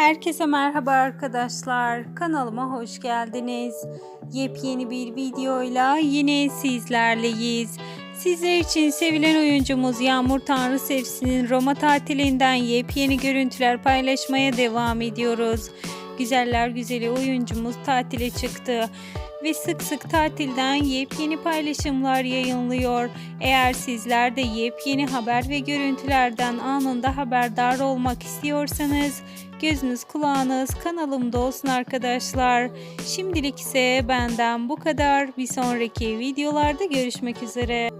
Herkese merhaba arkadaşlar. Kanalıma hoş geldiniz. Yepyeni bir videoyla yine sizlerleyiz. Sizler için sevilen oyuncumuz Yağmur Tanrı Sevsi'nin Roma tatilinden yepyeni görüntüler paylaşmaya devam ediyoruz. Güzeller güzeli oyuncumuz tatile çıktı ve sık sık tatilden yepyeni paylaşımlar yayınlıyor. Eğer sizler de yepyeni haber ve görüntülerden anında haberdar olmak istiyorsanız gözünüz kulağınız kanalımda olsun arkadaşlar. Şimdilik ise benden bu kadar. Bir sonraki videolarda görüşmek üzere.